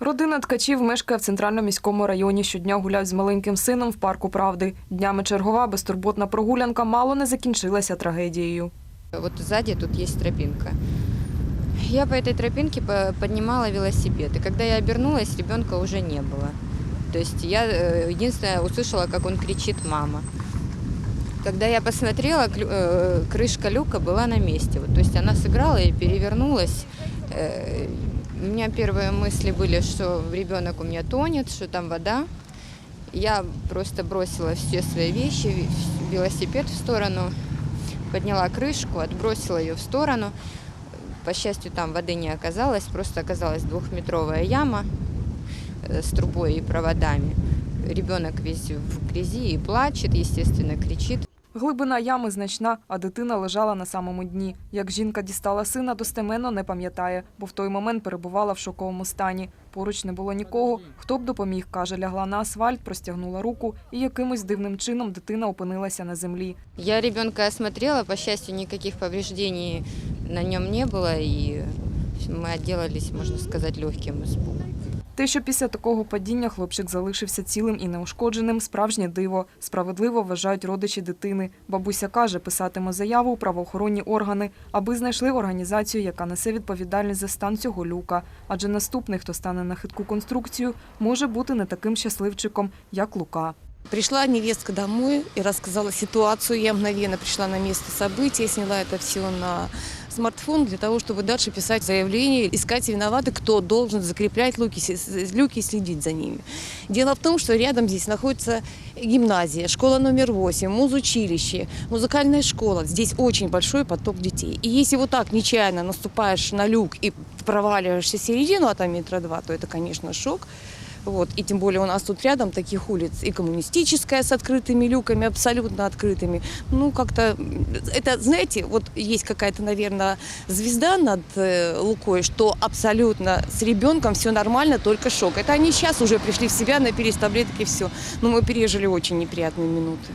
Родина ткачів мешкає в центральному міському районі. Щодня гуляють з маленьким сином в парку правди. Днями чергова безтурботна прогулянка мало не закінчилася трагедією. Вот сзади тут есть тропинка. Я по этой тропинке по- поднимала велосипед. И когда я обернулась, ребенка уже не было. То есть я э, единственное услышала, как он кричит «мама». Когда я посмотрела, клю- э, крышка люка была на месте. Вот, то есть она сыграла и перевернулась. Э, У меня первые мысли были, что ребенок у меня тонет, что там вода. Я просто бросила все свои вещи, ве- велосипед в сторону, подняла крышку, отбросила ее в сторону. По счастью, там воды не оказалось, просто оказалась двухметровая яма э, с трубой и проводами. Ребенок весь в грязи и плачет, естественно, кричит. Глибина ями значна, а дитина лежала на самому дні. Як жінка дістала сина, достеменно не пам'ятає, бо в той момент перебувала в шоковому стані. Поруч не було нікого. Хто б допоміг, каже, лягла на асфальт, простягнула руку, і якимось дивним чином дитина опинилася на землі. Я ребенка осмотрела, по счастью, никаких повреждений на нем не было, и мы отделались, можно сказать, легким испугом. Те, що після такого падіння хлопчик залишився цілим і неушкодженим, справжнє диво. Справедливо вважають родичі дитини. Бабуся каже, писатиме заяву у правоохоронні органи, аби знайшли організацію, яка несе відповідальність за стан цього люка. Адже наступний, хто стане на хитку конструкцію, може бути не таким щасливчиком, як Лука. Пришла невестка домой и рассказала ситуацию. Я мгновенно пришла на место события, сняла это все на смартфон для того, чтобы дальше писать заявление, искать виноватых, кто должен закреплять люки, с- люки и следить за ними. Дело в том, что рядом здесь находится гимназия, школа номер 8, музучилище, музыкальная школа. Здесь очень большой поток детей. И если вот так нечаянно наступаешь на люк и проваливаешься в середину, а там метра два, то это, конечно, шок. Вот. И тем более у нас тут рядом таких улиц и коммунистическая с открытыми люками, абсолютно открытыми. Ну, как-то, м, это, знаете, вот есть какая-то, наверное, звезда над э, Лукой, что абсолютно с ребенком все нормально, только шок. Это они сейчас уже пришли в себя, напились таблеток и все. Но мы пережили очень неприятные минуты.